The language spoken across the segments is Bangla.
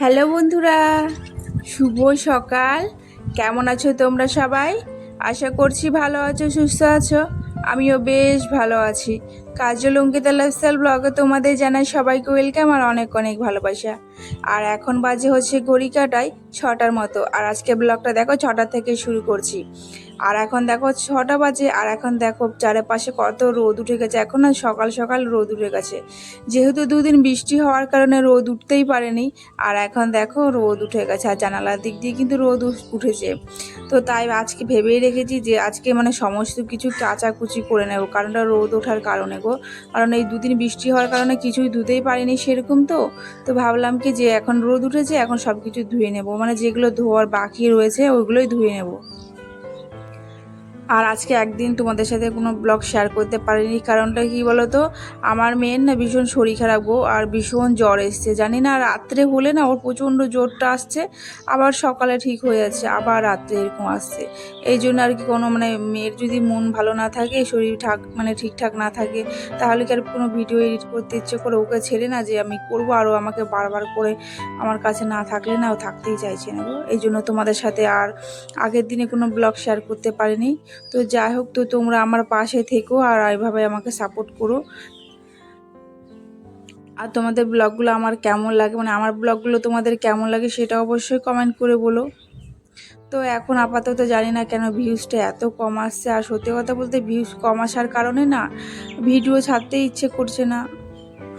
হ্যালো বন্ধুরা, শুভ সকাল। কেমন আছো তোমরা সবাই? আশা করছি ভালো আছো, সুস্থ আছো। আমিও বেশ ভালো আছি। কাজল অঙ্কিতা লাইফস্টাইল ব্লগে তোমাদের জানাই সবাইকে ওয়েলকাম আর অনেক অনেক ভালোবাসা। আর এখন বাজে হচ্ছে ঘড়ি কাটায় ছটার মতো। আর আজকে ব্লগটা দেখো ছটা থেকে শুরু করছি। আর এখন দেখো ছটা বাজে, আর এখন দেখো চারপাশে কত রোদ উঠে গেছে। এখন না সকাল সকাল রোদ উঠে গেছে। যেহেতু দুদিন বৃষ্টি হওয়ার কারণে রোদ উঠতেই পারেনি, আর এখন দেখো রোদ উঠে গেছে। আর জানালার দিক দিয়ে কিন্তু রোদ উঠ- উঠেছে। তো তাই আজকে ভেবেই রেখেছি যে আজকে মানে সমস্ত কিছু কাচাকুচি করে নেব। কারণটা রোদ ওঠার কারণে গো। কারণ এই দুদিন বৃষ্টি হওয়ার কারণে কিছুই ধুতেই পারিনি সেরকম তো। তো ভাবলাম কি যে এখন রোদ উঠেছে, এখন সব কিছু ধুয়ে নেব। মানে যেগুলো ধোয়ার বাকি রয়েছে ওইগুলোই ধুয়ে নেব। আর আজকে একদিন তোমাদের সাথে কোনো ব্লগ শেয়ার করতে পারিনি। কারণটা কি বলো তো আমার মেয়ের না ভীষণ শরীর খারাপ গো, আর ভীষণ জ্বর এসছে, জানি না রাত্রে হলে না ওর প্রচণ্ড জ্বরটা আসছে, আবার সকালে ঠিক হয়ে যাচ্ছে, আবার রাত্রে এরকম আসছে। এই জন্য আর কি কোনো মানে মেয়ের যদি মন ভালো না থাকে, শরীর ঠাক মানে ঠিকঠাক না থাকে, তাহলে কি আর কোনো ভিডিও এডিট করতে ইচ্ছে করে ওকে ছেড়ে না যে আমি করব আরও আমাকে বারবার করে আমার কাছে না থাকলে না ও থাকতেই চাইছে না গো। এই জন্য তোমাদের সাথে আর আগের দিনে কোনো ব্লগ শেয়ার করতে পারিনি। তো যাই হোক, তো তোমরা আমার পাশে থেকো আর এইভাবে আমাকে সাপোর্ট করো। আর তোমাদের ব্লগগুলো আমার কেমন লাগে মানে আমার ব্লগগুলো তোমাদের কেমন লাগে সেটা অবশ্যই কমেন্ট করে বলো। তো এখন আপাতত জানি না কেন ভিউজটা এত কম আসছে, আর সত্যি কথা বলতে ভিউজ কম আসার কারণে না ভিডিও ছাড়তে ইচ্ছে করছে না।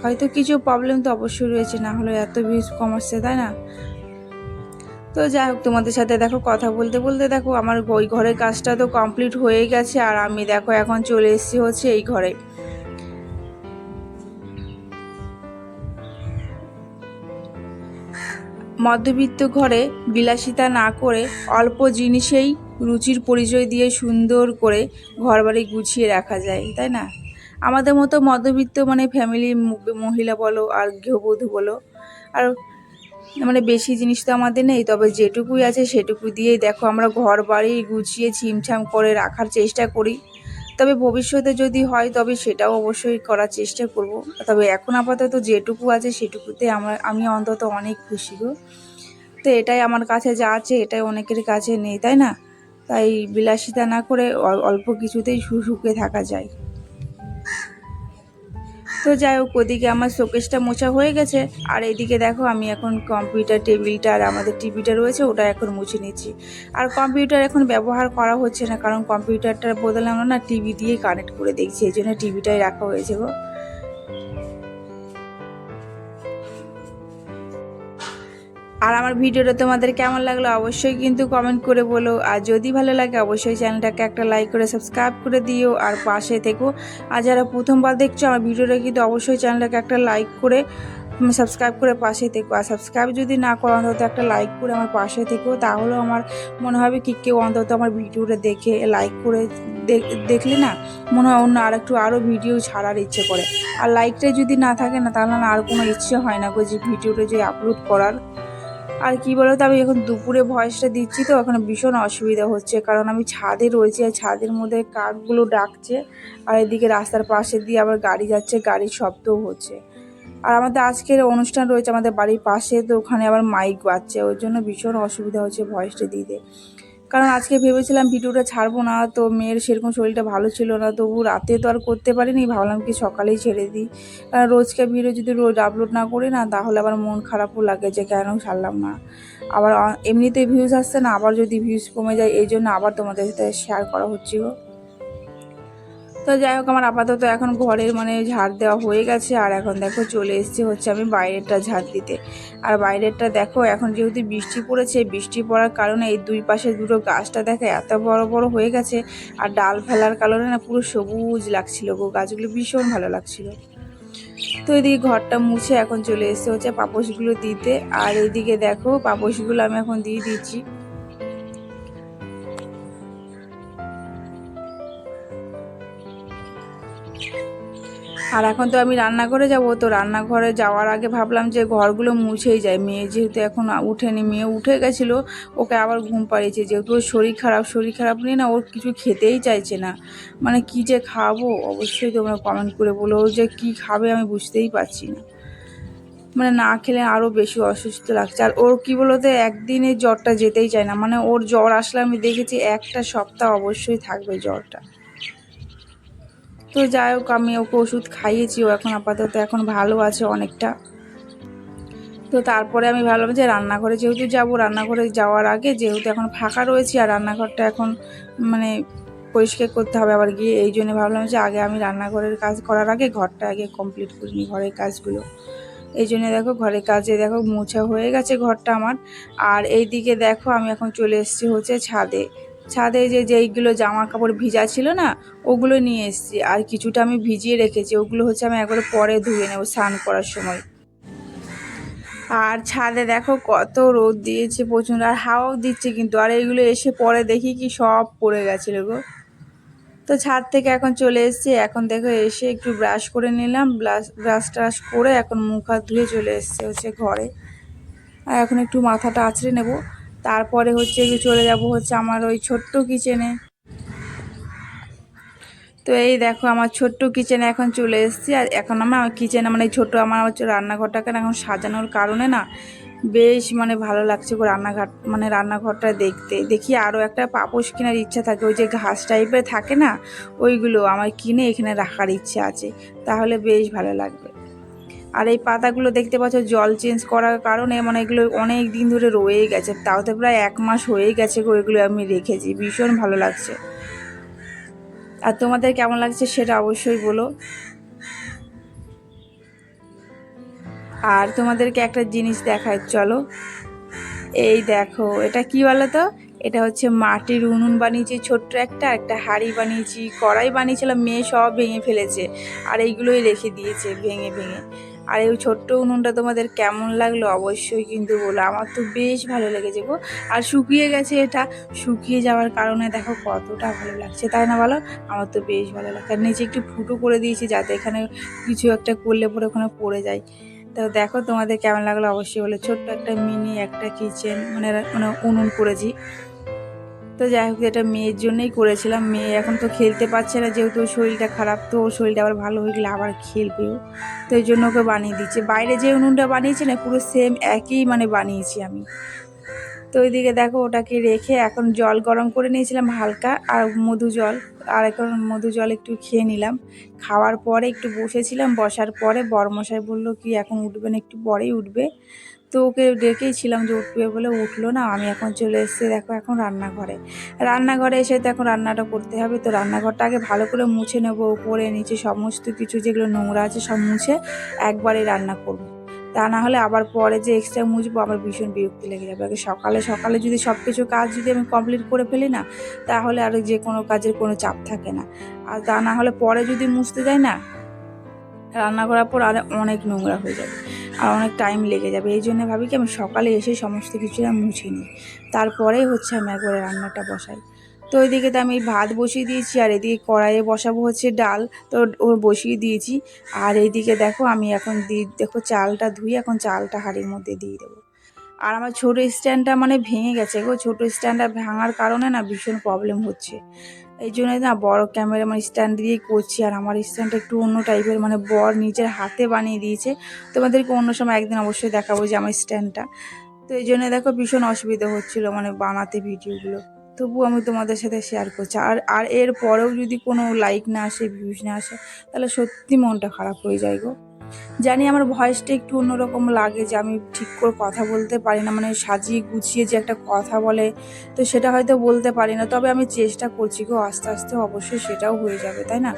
হয়তো কিছু প্রবলেম তো অবশ্যই রয়েছে, না হলে এত ভিউজ কম আসছে, তাই না? তো যাই হোক, তোমাদের সাথে দেখো কথা বলতে বলতে দেখো আমার ওই ঘরের কাজটা তো কমপ্লিট হয়ে গেছে, আর আমি দেখো এখন চলে এসেছি হচ্ছে এই ঘরে। মধ্যবিত্ত ঘরে বিলাসিতা না করে অল্প জিনিসেই রুচির পরিচয় দিয়ে সুন্দর করে ঘরবাড়ি গুছিয়ে রাখা যায়, তাই না? আমাদের মতো মধ্যবিত্ত মানে ফ্যামিলির মহিলা বলো আর গৃহবধূ বলো। আর মানে বেশি জিনিস তো আমাদের নেই, তবে যেটুকুই আছে সেটুকু দিয়েই দেখো আমরা ঘর বাড়ি গুছিয়ে ছিমছাম করে রাখার চেষ্টা করি। তবে ভবিষ্যতে যদি হয় তবে সেটাও অবশ্যই করার চেষ্টা করব। তবে এখন আপাতত যেটুকু আছে সেটুকুতে আমার, আমি অন্তত অনেক খুশি গো। তো এটাই আমার কাছে যা আছে, এটাই অনেকের কাছে নেই, তাই না? তাই বিলাসিতা না করে অল্প কিছুতেই সুখে থাকা যায়। তো যাই হোক, ওদিকে আমার শোকেসটা মোছা হয়ে গেছে। আর এদিকে দেখো, আমি এখন কম্পিউটার টেবিলটা আর আমাদের টিভিটা রয়েছে, ওটা এখন মুছে নিচ্ছি। আর কম্পিউটার এখন ব্যবহার করা হচ্ছে না, কারণ কম্পিউটারটার বদলে আমরা না টিভি দিয়ে কানেক্ট করে দেখছি, এই জন্য টিভিটাই রাখা হয়েছে গো। আর আমার ভিডিওটা তোমাদের কেমন লাগল অবশ্যই কিন্তু কমেন্ট করে বলো। আর যদি ভালো লাগে অবশ্যই চ্যানেলটাকে একটা লাইক করে সাবস্ক্রাইব করে দিও আর পাশে থেকো। আর যারা প্রথমবার দেখছ আমার ভিডিওটা কিন্তু অবশ্যই চ্যানেলটাকে একটা লাইক করে সাবস্ক্রাইব করে পাশে থেকো। আর সাবস্ক্রাইব যদি না করো অন্তত একটা লাইক করে আমার পাশে থেকো। তাহলেও আমার মনে হবে কি কেউ অন্তত আমার ভিডিওটা দেখে লাইক করে দেখ- দেখলে না মনে হয় অন্য আর একটু আরও ভিডিও ছাড়ার ইচ্ছে করে। আর লাইকটা যদি না থাকে না তাহলে আর কোনো ইচ্ছে হয় না যে ভিডিওটা যে আপলোড করার। আর কি বলো তো আমি এখন দুপুরে ভয়েসটা দিচ্ছি তো এখন ভীষণ অসুবিধা হচ্ছে। কারণ আমি ছাদে রয়েছি আর ছাদের মধ্যে কাকগুলো ডাকছে, আর এদিকে রাস্তার পাশে দিয়ে আবার গাড়ি যাচ্ছে, গাড়ির শব্দও হচ্ছে। আর আমাদের আজকের অনুষ্ঠান রয়েছে আমাদের বাড়ির পাশে, তো ওখানে আবার মাইক বাজছে, ওই জন্য ভীষণ অসুবিধা হচ্ছে ভয়েসটা দিতে। কারণ আজকে ভেবেছিলাম ভিডিওটা ছাড়বো না, তো মেয়ের সেরকম শরীরটা ভালো ছিল না, তবু রাতে তো আর করতে পারিনি, ভাবলাম কি সকালেই ছেড়ে দিই। কারণ রোজকে ভিডিও যদি রোজ আপলোড না করি না, তাহলে আবার মন খারাপও লাগে যে কেন ছাড়লাম না। আবার এমনিতে ভিউজ আসছে না, আবার যদি ভিউজ কমে যায়, এই জন্য আবার তোমাদের সাথে শেয়ার করা হচ্ছে গো তো যাই হোক, আমার আপাতত এখন ঘরের মানে ঝাড় দেওয়া হয়ে গেছে। আর এখন দেখো চলে এসেছি হচ্ছে আমি বাইরেরটা ঝাড় দিতে। আর বাইরেরটা দেখো, এখন যেহেতু বৃষ্টি পড়েছে, বৃষ্টি পড়ার কারণে এই দুই পাশে দুটো গাছটা দেখো এত বড় বড় হয়ে গেছে। আর ডাল ফেলার কারণে না পুরো সবুজ লাগছিল গো গাছগুলো, ভীষণ ভালো লাগছিল। তো এদিকে ঘরটা মুছে এখন চলে এসেছে হচ্ছে পাপোশগুলো দিতে। আর এদিকে দেখো পাপোশগুলো আমি এখন দিয়ে দিচ্ছি। আর এখন তো আমি রান্নাঘরে যাব, তো রান্নাঘরে যাওয়ার আগে ভাবলাম যে ঘরগুলো মুছেই যায় মেয়ে যেহেতু এখন উঠেনি, মেয়ে উঠে গেছিল, ওকে আবার ঘুম পাড়িয়েছে। যেহেতু ওর শরীর খারাপ শরীর খারাপ নিয়ে না ওর কিছু খেতেই চাইছে না। মানে কি যে খাব, অবশ্যই তোমরা কমেন্ট করে বলো যে কি খাবে আমি বুঝতেই পারছি না। মানে না খেলে আরও বেশি অসুস্থ লাগছে। আর ওর কী বলতো, একদিনে জ্বরটা যেতেই চায় না। মানে ওর জ্বর আসলে আমি দেখেছি একটা সপ্তাহ অবশ্যই থাকবে জ্বরটা। তো যাই হোক, আমি ওকে ওষুধ খাইয়েছি, ও এখন আপাতত এখন ভালো আছে অনেকটা। তো তারপরে আমি ভাবলাম যে রান্নাঘরে যেহেতু যাব, রান্নাঘরে যাওয়ার আগে যেহেতু এখন ফাঁকা রয়েছি আর রান্নাঘরটা এখন মানে পরিষ্কার করতে হবে আবার গিয়ে, এই জন্য ভাবলাম যে আগে আমি রান্নাঘরের কাজ করার আগে ঘরটা আগে কমপ্লিট করিনি ঘরের কাজগুলো। এই জন্য দেখো ঘরের কাজে দেখো মোছা হয়ে গেছে ঘরটা আমার। আর এই দিকে দেখো আমি এখন চলে এসেছি হচ্ছে ছাদে। ছাদে যে যেইগুলো জামা কাপড় ভিজা ছিল না, ওগুলো নিয়ে এসেছি। আর কিছুটা আমি ভিজিয়ে রেখেছি, ওগুলো হচ্ছে আমি একবারে পরে ধুয়ে নেব স্নান করার সময়। আর ছাদে দেখো কত রোদ দিয়েছে প্রচণ্ড আর হাওয়াও দিচ্ছে কিন্তু। আর এইগুলো এসে পরে দেখি কি সব পড়ে গেছিল গো। তো ছাদ থেকে এখন চলে এসেছি। এখন দেখো এসে একটু ব্রাশ করে নিলাম ব্রাশ ব্রাশ ট্রাশ করে এখন মুখ হাত ধুয়ে চলে এসছে হচ্ছে ঘরে। আর এখন একটু মাথাটা আছড়ে নেব। তারপরে হচ্ছে চলে যাব হচ্ছে আমার ওই ছোট্ট কিচেনে তো এই দেখো আমার ছোট্ট কিচেনে এখন চলে এসেছি আর এখন আমার কিচেনে মানে ছোট্ট আমার হচ্ছে রান্নাঘরটাকে এখন সাজানোর কারণে না বেশ মানে ভালো লাগছে গো রান্নাঘর মানে রান্নাঘরটা দেখতে। দেখি আরও একটা পাপোশ কেনার ইচ্ছা থাকে, ওই যে ঘাস টাইপের থাকে না, ওইগুলো আমার কিনে এখানে রাখার ইচ্ছে আছে, তাহলে বেশ ভালো লাগবে। আর এই পাতাগুলো দেখতে পাচ্ছ, জল চেঞ্জ করার কারণে মানে এগুলো অনেক দিন ধরে রয়ে গেছে। তাও তো প্রায় এক মাস হয়ে গেছে এগুলো আমি রেখেছি। ভীষণ ভালো লাগছে। আর তোমাদের কেমন লাগছে সেটা অবশ্যই বলো। আর তোমাদেরকে একটা জিনিস দেখায় চলো। এই দেখো, এটা কি বলো তো এটা হচ্ছে মাটির উনুন বানিয়েছি, ছোট্ট একটা একটা হাঁড়ি বানিয়েছি, কড়াই বানিয়েছিলাম, মেয়ে সব ভেঙে ফেলেছে। আর এইগুলোই রেখে দিয়েছে, ভেঙে ভেঙে। আর এই ছোট্ট উনুনটা তোমাদের কেমন লাগল অবশ্যই কিন্তু বলো। আমার তো বেশ ভালো লেগেছে গো। আর শুকিয়ে গেছে এটা। শুকিয়ে যাওয়ার কারণে দেখো কতটা ভালো লাগছে, তাই না বলো? আমার তো বেশ ভালো লাগছে। আর নিচে একটু ফুটো করে দিয়েছি যাতে এখানে কিছু একটা করলে পরে ওখানে পড়ে যায়। তো দেখো তোমাদের কেমন লাগল অবশ্যই বলে। ছোট্ট একটা মিনি একটা কিচেন মানে মানে উনুন করেছি। তো যাই হোক, এটা মেয়ের জন্যই করেছিলাম। মেয়ে এখন তো খেলতে পারছে না, যেহেতু শরীরটা খারাপ, তো ওর শরীরটা আবার ভালো হয়ে গেলে আবার খেলবেও তো এই জন্য ওকে বানিয়ে দিচ্ছে। বাইরে যে উনুনটা বানিয়েছে না, পুরো সেম একই মানে বানিয়েছি আমি। তো ওইদিকে দেখো, ওটাকে রেখে এখন জল গরম করে নিয়েছিলাম হালকা, আর মধু জল। আর এখন মধু জল একটু খেয়ে নিলাম। খাওয়ার পরে একটু বসেছিলাম, বসার পরে বড়মশাই বলল কি, এখন উঠবেন একটু পরেই উঠবে। তো ওকে ডেকেইছিলাম যে উঠবে বলে উঠল না, আমি এখন চলে এসেছি দেখো এখন রান্নাঘরে। রান্নাঘরে এসে তো এখন রান্নাটা করতে হবে, তো রান্নাঘরটা আগে ভালো করে মুছে নেব, উপরে, নিচে সমস্ত কিছু যেগুলো নোংরা আছে সব মুছে একবারে রান্না করব। তা না হলে আবার পরে যে এক্সট্রা মুছবো আমার ভীষণ বিরক্তি লেগে যাবে। আগে সকালে সকালে যদি সব কিছু কাজ যদি আমি কমপ্লিট করে ফেলি না, তাহলে আর যে কোনো কাজের কোনো চাপ থাকে না। আর তা না হলে পরে যদি মুছতে যাই না রান্না করার পর আর অনেক নোংরা হয়ে যাবে। আর অনেক টাইম লেগে যাবে। এই জন্য ভাবি কি আমি সকালে এসে সমস্ত কিছু মুছে নিই। তারপরেই হচ্ছে আমি একবারে রান্নাটা বসাই। তো ওইদিকে তো আমি ভাত বসিয়ে দিয়েছি আর এদিকে কড়াইয়ে বসাবো হচ্ছে ডাল। তো ও বসিয়ে দিয়েছি। আর এইদিকে দেখো আমি এখন দিই দেখো চালটা ধুই এখন চালটা হাঁড়ির মধ্যে দিয়ে দেবো। আর আমার ছোটো স্ট্যান্ডটা মানে ভেঙে গেছে গো। ছোটো স্ট্যান্ডটা ভাঙার কারণে না ভীষণ প্রবলেম হচ্ছে। এই জন্য না বড় ক্যামেরা মানে স্ট্যান্ড দিয়েই করছি, আর আমার স্ট্যান্ডটা একটু অন্য টাইপের মানে বর নিজের হাতে বানিয়ে দিয়েছে। তোমাদেরকে অন্য সময় একদিন অবশ্যই দেখাবো যে আমার স্ট্যান্ডটা তো এই জন্য দেখো ভীষণ অসুবিধা হচ্ছিল মানে বানাতে ভিডিওগুলো তবু আমি তোমাদের সাথে শেয়ার করছি। আর আর এর পরেও যদি কোনো লাইক না আসে ভিউজ না আসে, তাহলে সত্যি মনটা খারাপ হয়ে যায় গো। জানি আমার ভয়েসটা একটু অন্যরকম লাগে যে আমি ঠিক করে কথা বলতে পারি না মানে সাজিয়ে গুছিয়ে যে একটা কথা বলে, তো সেটা হয়তো বলতে পারি না। তবে আমি চেষ্টা করছি গো, আস্তে আস্তে অবশ্যই সেটাও হয়ে যাবে, তাই না?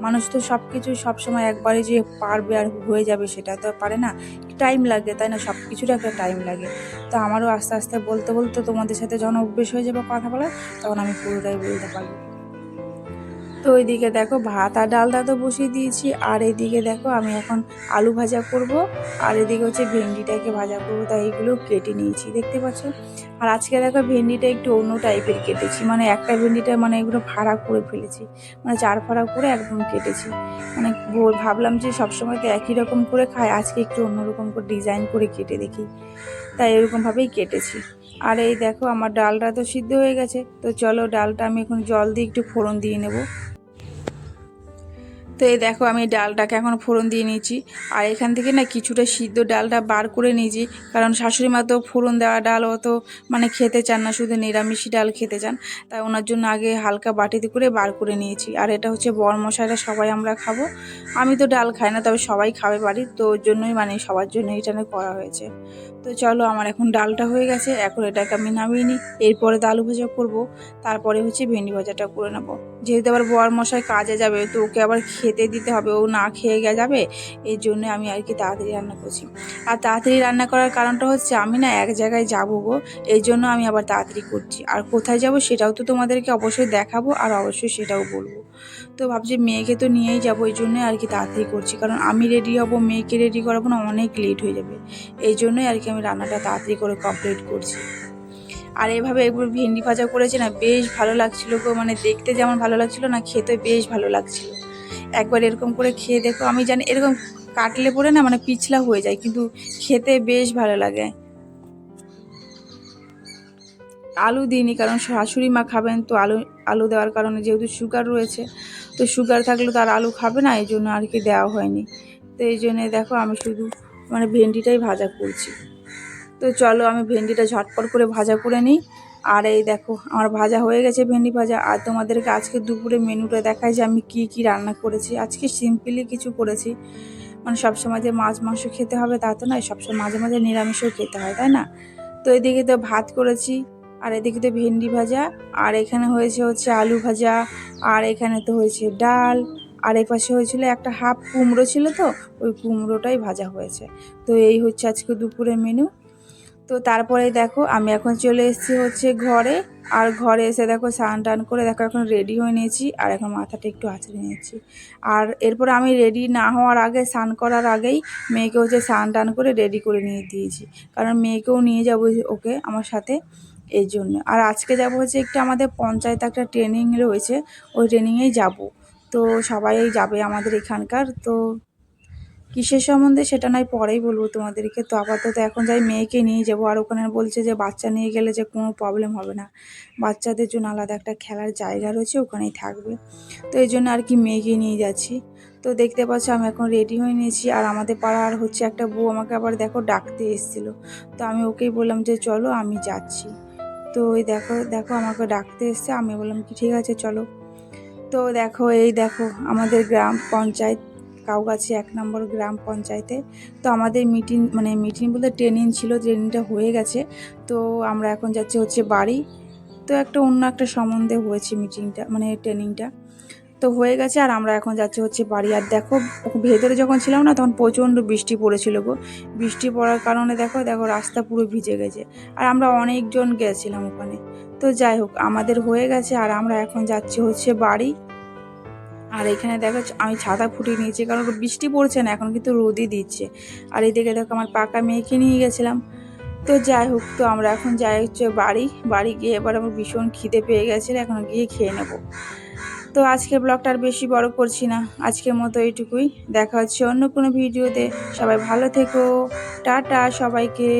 মানুষ তো সব কিছু সবসময় একবারে যে পারবে আর হয়ে যাবে সেটা তো পারে না। টাইম লাগে, তাই না? সব কিছুর একটা টাইম লাগে। তো আমারও আস্তে আস্তে বলতে বলতে তোমাদের সাথে যখন অভ্যেস হয়ে যাবে কথা বলার, তখন আমি পুরোটাই বলতে পারব। তো ওইদিকে দেখো ভাত আর ডালটা তো বসিয়ে দিয়েছি, আর এইদিকে দেখো আমি এখন আলু ভাজা করব, আর এদিকে হচ্ছে ভেন্ডিটাকে ভাজা করব, তাই এগুলো কেটে নিয়েছি, দেখতে পাচ্ছ? আর আজকে দেখো ভেন্ডিটা একটু অন্য টাইপের কেটেছি মানে একটা ভেন্ডিটা মানে এগুলো ফাড়া করে ফেলেছি মানে চার ফাড়া করে একদম কেটেছি মানে ভাবলাম যে সবসময় তো একই রকম করে খাই, আজকে একটু অন্যরকম করে ডিজাইন করে কেটে দেখি, তাই এরকমভাবেই কেটেছি, আর এই দেখো আমার ডালটা তো সিদ্ধ হয়ে গেছে, তো চলো ডালটা আমি এখন জল দিয়ে একটু ফোড়ন দিয়ে নেব তো এই দেখো আমি ডালটাকে এখন ফোড়ন দিয়ে নিয়েছি। আর এখান থেকে না কিছুটা সিদ্ধ ডালটা বার করে নিয়েছি। কারণ শাশুড়ি মা তো ফোড়ন দেওয়া ডাল অত মানে খেতে চান না, শুধু নিরামিষি ডাল খেতে চান। তাই ওনার জন্য আগে হালকা বাটিতে করে বার করে নিয়েছি। আর এটা হচ্ছে বর মশাইরা সবাই আমরা খাব। আমি তো ডাল খাই না, তবে সবাই খাবে বাড়ির। তো ওর জন্যই মানে সবার জন্য এটা করা হয়েছে। তো চলো, আমার এখন ডালটা হয়ে গেছে, এখন এটাকে আমি নামিয়ে নিই। এরপরে তো আলু ভাজা করব, তারপরে হচ্ছে ভেন্ডি ভাজাটা করে নেব। যেহেতু আবার বর মশাই কাজে যাবে, তো ওকে আবার খেতে দিতে হবে, ও না খেয়ে গে যাবে এই জন্য আমি আর কি তাড়াতাড়ি রান্না করছি। আর তাড়াতাড়ি রান্না করার কারণটা হচ্ছে, আমি না এক জায়গায় যাব গো এই জন্য আমি আবার তাড়াতাড়ি করছি। আর কোথায় যাব সেটাও তো তোমাদেরকে অবশ্যই দেখাবো, আর অবশ্যই সেটাও বলব। তো ভাবছি মেয়েকে তো নিয়েই যাব এই জন্যই আর কি তাড়াতাড়ি করছি। কারণ আমি রেডি হব, মেয়েকে রেডি করাবো না, অনেক লেট হয়ে যাবে। এই জন্যই আর কি আমি রান্নাটা তাড়াতাড়ি করে কমপ্লিট করছি। আর এভাবে একবার ভেন্ডি ভাজা করেছি না, বেশ ভালো লাগছিল গো। মানে দেখতে যেমন ভালো লাগছিল না, খেতে বেশ ভালো লাগছিল। একবার এরকম করে খেয়ে দেখো, আমি জানি এরকম কাটলে পরে না মানে পিছলা হয়ে যায়, কিন্তু খেতে বেশ ভালো লাগে। আলু দিইনি, কারণ শাশুড়ি মা খাবেন তো আলু আলু দেওয়ার কারণে যেহেতু সুগার রয়েছে, তো সুগার থাকলে তো আর আলু খাবে না, এই জন্য আর কি দেওয়া হয়নি। তো এই জন্যে দেখো আমি শুধু মানে ভেন্ডিটাই ভাজা করছি। তো চলো আমি ভেন্ডিটা ঝটপট করে ভাজা করে নিই। আর এই দেখো, আমার ভাজা হয়ে গেছে ভেন্ডি ভাজা। আর তোমাদেরকে আজকে দুপুরে মেনুটা দেখায় যে আমি কি কি রান্না করেছি। আজকে সিম্পলি কিছু করেছি। মানে সবসময় যে মাছ, মাংস খেতে হবে তা তো নয়, সবসময় মাঝে মাঝে নিরামিষও খেতে হয়, তাই না? তো এদিকে তো ভাত করেছি, আর এদিকে তো ভেন্ডি ভাজা। আর এখানে হয়েছে হচ্ছে আলু ভাজা, আর এখানে তো হয়েছে ডাল। আর এই পাশে হয়েছিল একটা হাফ কুমড়ো ছিল তো, ওই কুমড়োটাই ভাজা হয়েছে। তো এই হচ্ছে আজকে দুপুরের মেনু। তো তারপরে দেখো আমি এখন চলে এসেছি হচ্ছে ঘরে। আর ঘরে এসে দেখো স্নান টান করে দেখো এখন রেডি হয়ে নিয়েছি, আর এখন মাথাটা একটু আঁচড়ে নিয়েছি। আর এরপর আমি রেডি না হওয়ার আগে, স্নান করার আগেই মেয়েকে হচ্ছে স্নান টান করে রেডি করে নিয়ে দিয়েছি। কারণ মেয়েকেও নিয়ে যাব ওকে আমার সাথে এই জন্য। আর আজকে যাব হচ্ছে একটু আমাদের পঞ্চায়েত একটা ট্রেনিং রয়েছে, ওই ট্রেনিংয়েই যাব। তো সবাই যাবে আমাদের এখানকার, তো কিসের সম্বন্ধে সেটা নয় পরেই বলব তোমাদেরকে। তো আপাতত এখন যাই মেয়েকে নিয়ে যাব, আর ওখানে বলছে যে বাচ্চা নিয়ে গেলে যে কোনো প্রবলেম হবে না। বাচ্চাদের জন্য আলাদা একটা খেলার জায়গা রয়েছে, ওখানেই থাকবে। তো এই জন্য আর কি মেয়েকে নিয়ে যাচ্ছি। তো দেখতে পাচ্ছ আমি এখন রেডি হয়ে নিয়েছি, আর আমাদের পাড়ার হচ্ছে একটা বউ আমাকে আবার দেখো ডাকতে এসেছিল। তো আমি ওকেই বললাম যে চলো আমি যাচ্ছি। তো ওই দেখো দেখো আমাকে ডাকতে এসছে, আমি বললাম কি ঠিক আছে চলো। তো দেখো, এই দেখো আমাদের গ্রাম পঞ্চায়েত কাউগাছি এক নম্বর গ্রাম পঞ্চায়েতে। তো আমাদের মিটিং মানে মিটিং বলতে ট্রেনিং ছিল ট্রেনিংটা হয়ে গেছে। তো আমরা এখন যাচ্ছি হচ্ছে বাড়ি। তো একটা অন্য একটা সম্বন্ধে হয়েছে মিটিংটা মানে ট্রেনিংটা তো হয়ে গেছে আর আমরা এখন যাচ্ছি হচ্ছে বাড়ি। আর দেখো, ভেতরে যখন ছিলাম না, তখন প্রচণ্ড বৃষ্টি পড়েছিল গো। বৃষ্টি পড়ার কারণে দেখো দেখো রাস্তা পুরো ভিজে গেছে। আর আমরা অনেকজন গেছিলাম ওখানে। তো যাই হোক, আমাদের হয়ে গেছে আর আমরা এখন যাচ্ছি হচ্ছে বাড়ি। আর এখানে দেখো আমি ছাতা ফুটিয়ে নিয়েছি, কারণ বৃষ্টি পড়ছে না, এখন কিন্তু রোদই দিচ্ছে। আর এদিকে দেখো আমার পাকা মেয়েকে নিয়ে গেছিলাম। তো যাই হোক, তো আমরা এখন যাই হচ্ছে বাড়ি। বাড়ি গিয়ে এবার আমার ভীষণ খিদে পেয়ে গেছে, এখন গিয়ে খেয়ে নেব। তো আজকের ব্লগটা আর বেশি বড় করছি না, আজকের মতো এইটুকুই। দেখা হচ্ছে অন্য কোনো ভিডিওতে। সবাই ভালো থেকো। টাটা সবাইকে।